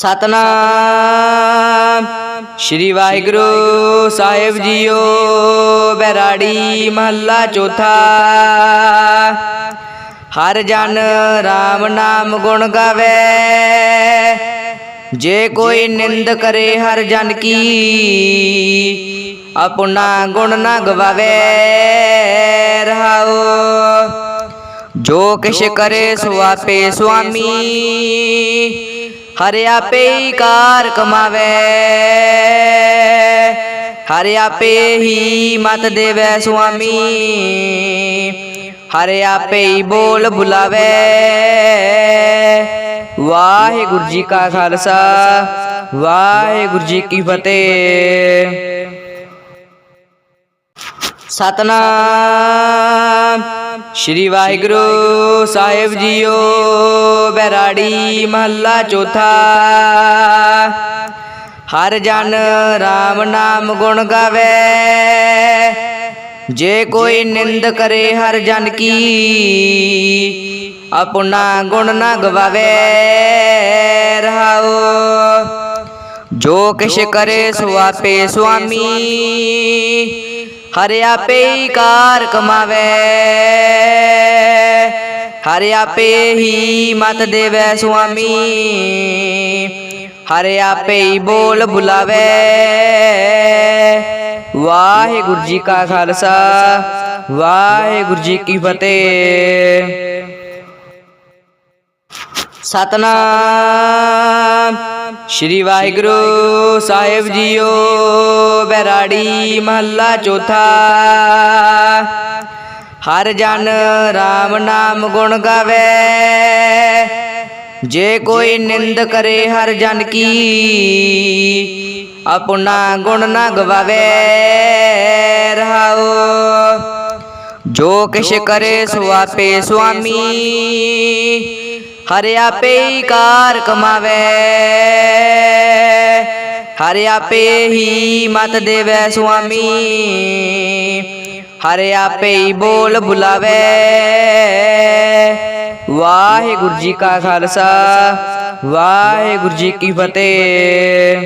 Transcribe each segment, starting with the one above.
ਸਤਨਾਮ। ਸ਼੍ਰੀ ਵਾਹਿਗੁਰੂ ਸਾਹਿਬ ਜੀਓ, ਬੈਰਾੜੀ ਮਹੱਲਾ ਚੌਥਾ। ਹਰ ਜਨ RAM ਨਾਮ ਗੁਣ ਗਾਵੇ। ਜੇ ਕੋਈ ਨਿੰਦ ਕਰੇ ਹਰ ਜਨ ਕੀ, ਆਪਣਾ ਗੁਣ ਨਾ ਗਵਾਵੇ। ਰਹਾਓ। ਜੋ ਕਿਛ ਕਰੇ ਸੋ ਆਪੇ ਸੁਆਮੀ। ਹਰਿ ਆਪੇ ਹੀ ਕਾਰ ਕਮਾਵੇ। ਹਰਿ ਆਪੇ ਹੀ ਮਤ ਦੇਵੇ ਸੁਆਮੀ। ਹਰਿ ਆਪੇ ਹੀ ਬੋਲ ਬੁਲਾਵੇ। ਵਾਹਿਗੁਰੂ ਜੀ ਕਾ ਖਾਲਸਾ, ਵਾਹਿਗੁਰੂ ਜੀ ਕੀ ਫਤਿਹ। ਸਤਨਾਮ, ਸ਼੍ਰੀ ਵਾਹਿਗੁਰੂ ਸਾਹਿਬ ਜੀਓ। ਬੈਰਾੜੀ ਮਹੱਲਾ ਚੌਥਾ। ਹਰ ਜਨ RAM ਨਾਮ ਗੁਣ ਗਾਵੇ। ਜੇ ਕੋਈ ਨਿੰਦ ਕਰੇ ਹਰ ਜਨ ਕੀ, ਆਪਣਾ ਗੁਣ ਨਾ ਗਵਾਵੇ। ਰਹਾਓ, ਜੋ ਕਿਛ ਕਰੇ ਸੋ ਆਪੇ ਸੁਆਮੀ। ਹਰਿ ਆਪੇ ਹੀ ਕਾਰ ਕਮਾਵੇ। ਹਰਿ ਆਪੇ ਹੀ ਮਤ ਦੇਵੇ ਸੁਆਮੀ। ਹਰਿ ਆਪੇ ਹੀ ਬੋਲ ਬੁਲਾਵੇ। ਵਾਹਿਗੁਰੂ ਜੀ ਕਾ ਖਾਲਸਾ। ਵਾਹਿਗੁਰੂ ਜੀ ਕੀ ਫਤਿਹ। ਸਤਨਾਮ। ਸ਼੍ਰੀ ਵਾਹਿਗੁਰੂ ਸਾਹਿਬ ਜੀਓ। ਬੈਰਾੜੀ ਮਹੱਲਾ ਚੌਥਾ। ਹਰ ਜਨ RAM ਨਾਮ ਗੁਣ ਗਾਵੇ। ਜੇ ਕੋਈ ਨਿੰਦ ਕਰੇ ਹਰ ਜਨ ਕੀ, ਆਪਣਾ ਗੁਣ ਨਾ ਗਵਾਵੇ। ਰਹਾਓ, ਜੋ ਕਿਛ ਕਰੇ ਸੋ ਆਪੇ ਸੁਆਮੀ, ਹਰਿ ਆਪੇ ਹੀ ਕਾਰ ਕਮਾਵੇ। ਹਰਿ ਆਪੇ ਹੀ ਮਤ ਦੇਵੇ ਸੁਆਮੀ ਹਰਿ ਆਪੇ ਬੋਲ ਬੁਲਾਵੇ। ਵਾਹਿਗੁਰੂ ਜੀ ਕਾ ਖਾਲਸਾ, ਵਾਹਿਗੁਰੂ ਜੀ ਕੀ ਫਤਿਹ।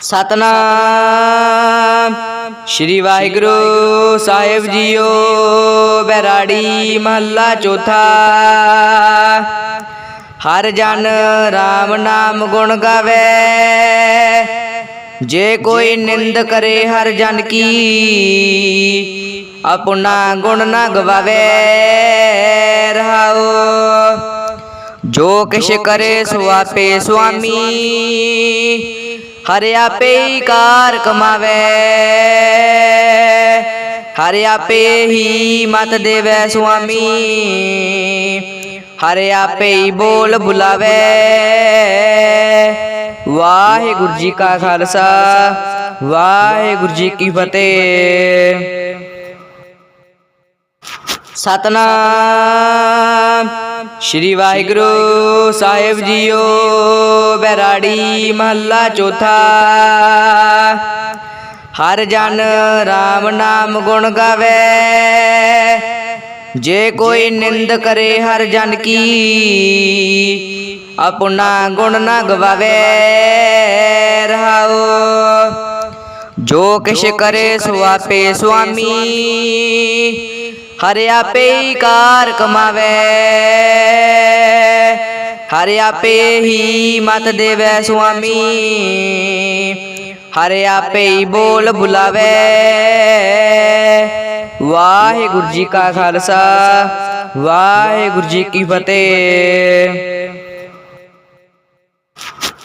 ਸਤਨਾਮ ਸ਼੍ਰੀ ਵਾਹਿਗੁਰੂ ਸਾਹਿਬ ਜੀਓ, ਬੈਰਾੜੀ ਮਹੱਲਾ ਚੌਥਾ। ਹਰ ਜਨ RAM ਨਾਮ ਗੁਣ ਗਾਵੇ। ਜੇ ਕੋਈ ਨਿੰਦ ਕਰੇ ਹਰ ਜਨ ਕੀ। ਆਪਣਾ ਗੁਣ ਨਾ ਗਵਾਵੇ ਰਹਾਓ। ਜੋ ਕਿਛ ਕਰੇ ਸੋ ਆਪੇ ਸੁਆਮੀ। ਹਰਿ ਆਪੇ ਹੀ ਕਾਰ ਕਮਾਵੇ। ਹਰਿ ਆਪੇ ਹੀ ਮਤ ਦੇਵੇ ਸੁਆਮੀ। ਹਰਿ ਆਪੇ ਹੀ ਬੋਲ ਬੁਲਾਵੇ। ਵਾਹਿਗੁਰੂ ਜੀ ਕਾ ਖਾਲਸਾ, ਵਾਹਿਗੁਰੂ ਜੀ ਕੀ ਫਤਿਹ। ਸਤਨਾਮ, ਸ਼੍ਰੀ ਵਾਹਿਗੁਰੂ ਸਾਹਿਬ ਜੀਓ, ਬੈਰਾੜੀ ਮਹੱਲਾ ਚੌਥਾ। ਹਰ ਜਨ RAM ਨਾਮ ਗੁਣ ਗਾਵੇ। ਜੇ ਕੋਈ ਨਿੰਦ ਕਰੇ ਹਰ ਜਨ ਕੀ ਆਪਣਾ ਗੁਣ ਨਾ ਗਵਾਵੇ, ਰਹਾਓ। ਜੋ ਕਿਛ ਕਰੇ ਸੋ ਆਪੇ ਸੁਆਮੀ, ਹਰਿ ਆਪੇ ਹੀ ਕਾਰ ਕਮਾਵੇ। ਹਰਿ ਆਪੇ ਹੀ ਮਤ ਦੇਵੇ ਸੁਆਮੀ, ਹਰਿ ਆਪੇ ਬੋਲ ਬੁਲਾਵੇ। ਵਾਹਿਗੁਰੂ ਜੀ ਕਾ ਖਾਲਸਾ, ਵਾਹਿਗੁਰੂ ਜੀ ਕੀ ਫਤਿਹ।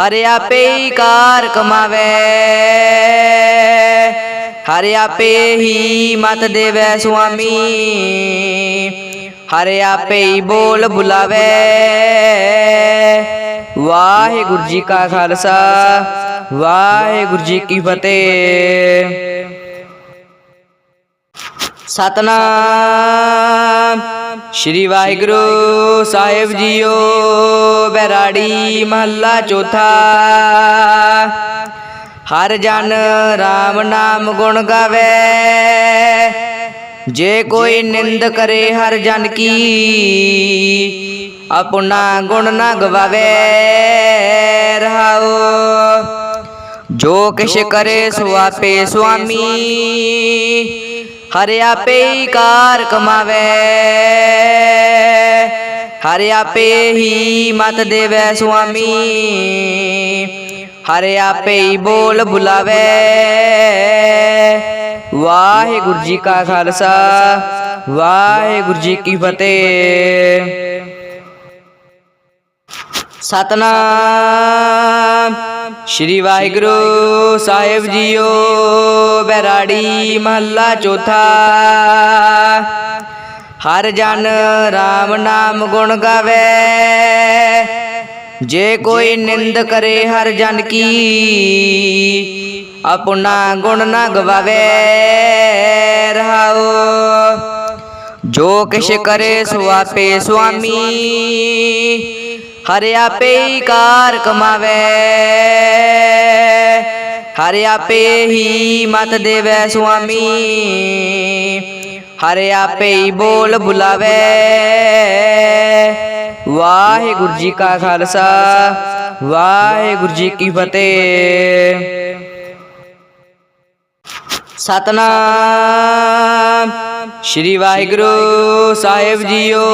ਹਰਿ ਆਪੇ ਹੀ ਕਾਰ ਕਮਾਵੇ। ਹਰਿ ਆਪੇ ਹੀ ਮਤ ਦੇਵੇ ਸੁਆਮੀ। ਹਰਿ ਆਪੇ ਹੀ ਬੋਲ ਬੁਲਾਵੇ। ਵਾਹਿਗੁਰੂ ਜੀ ਕਾ ਖਾਲਸਾ, ਵਾਹਿਗੁਰੂ ਜੀ ਕੀ ਫਤਿਹ। ਸਤਨਾਮ। ਸ਼੍ਰੀ ਵਾਹਿਗੁਰੂ ਸਾਹਿਬ ਜੀਓ, ਬੈਰਾੜੀ ਮਹੱਲਾ ਚੌਥਾ। ਹਰ ਜਨ RAM ਨਾਮ ਗੁਣ ਗਾਵੇ। ਜੇ ਕੋਈ ਨਿੰਦ ਕਰੇ ਹਰ ਜਨ ਕੀ, ਆਪਣਾ ਗੁਣ ਨਾ ਗਵਾਵੇ। ਰਹਾਓ। ਜੋ ਕਿਛ ਕਰੇ ਸੋ ਆਪੇ ਸੁਆਮੀ। ਹਰਿ ਆਪੇ ਹੀ ਕਾਰ ਕਮਾਵੇ। ਹਰਿ ਆਪੇ ਹੀ ਮਤ ਦੇਵੇ ਸੁਆਮੀ। ਹਰਿ ਆਪੇ ਹੀ ਬੋਲ ਬੁਲਾਵੇ। ਵਾਹਿਗੁਰੂ ਜੀ ਕਾ ਖਾਲਸਾ, ਵਾਹਿਗੁਰੂ ਜੀ ਕੀ ਫਤਿਹ। ਸਤਨਾਮ। ਸ਼੍ਰੀ ਵਾਹਿਗੁਰੂ ਸਾਹਿਬ ਜੀਓ, ਬੈਰਾੜੀ ਮਹੱਲਾ ਚੌਥਾ। ਹਰ ਜਨ RAM ਨਾਮ ਗੁਣ ਗਾਵੇ। ਜੇ ਕੋਈ ਨਿੰਦ ਕਰੇ ਹਰ ਜਨ ਕੀ, ਆਪਣਾ ਗੁਣ ਨਾ ਗਵਾਵੇ। ਰਹਾਓ, ਜੋ ਕਿਛ ਕਰੇ ਸੋ ਆਪੇ ਸੁਆਮੀ। ਹਰਿ ਆਪੇ ਹੀ ਕਾਰ ਕਮਾਵੇ। ਹਰਿ ਆਪੇ ਹੀ ਮਤ ਦੇਵੇ ਸੁਆਮੀ। ਹਰਿ ਆਪੇ ਹੀ ਬੋਲ ਬੁਲਾਵੇ। ਵਾਹਿਗੁਰੂ ਜੀ ਕਾ ਖਾਲਸਾ ਵਾਹਿਗੁਰੂ ਜੀ ਕੀ ਫਤਿਹ। ਸਤਨਾਮ। ਸ਼੍ਰੀ ਵਾਹਿਗੁਰੂ ਸਾਹਿਬ ਜੀਓ,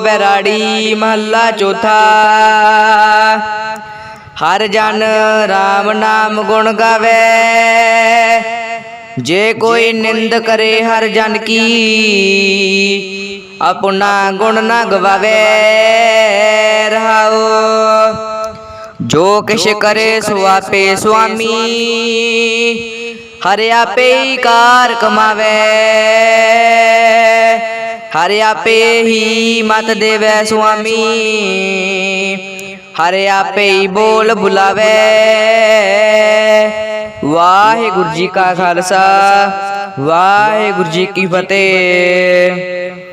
ਬੈਰਾੜੀ ਮਹੱਲਾ ਚੌਥਾ। ਹਰ ਜਨ RAM ਨਾਮ ਗੁਣ ਗਾਵੇ। ਜੇ ਕੋਈ ਨਿੰਦ ਕਰੇ ਹਰ ਜਨ ਕੀ, ਆਪਣਾ ਗੁਣ ਨਾ ਗਵਾਵੇ। ਰਹਾਓ। ਜੋ ਕਿਛ ਕਰੇ ਸੁਆਪੇ ਸੁਆਮੀ। ਹਰਿ ਆਪੇ ਹੀ ਕਾਰ ਕਮਾਵੇ। ਹਰਿ ਆਪੇ ਹੀ ਮਤ ਦੇਵੇ ਸੁਆਮੀ। ਹਰਿ ਆਪੇ ਹੀ ਬੋਲ ਬੁਲਾਵੇ। ਵਾਹਿਗੁਰੂ ਜੀ ਕਾ ਖਾਲਸਾ, ਵਾਹਿਗੁਰੂ ਜੀ ਕੀ ਫਤਿਹ।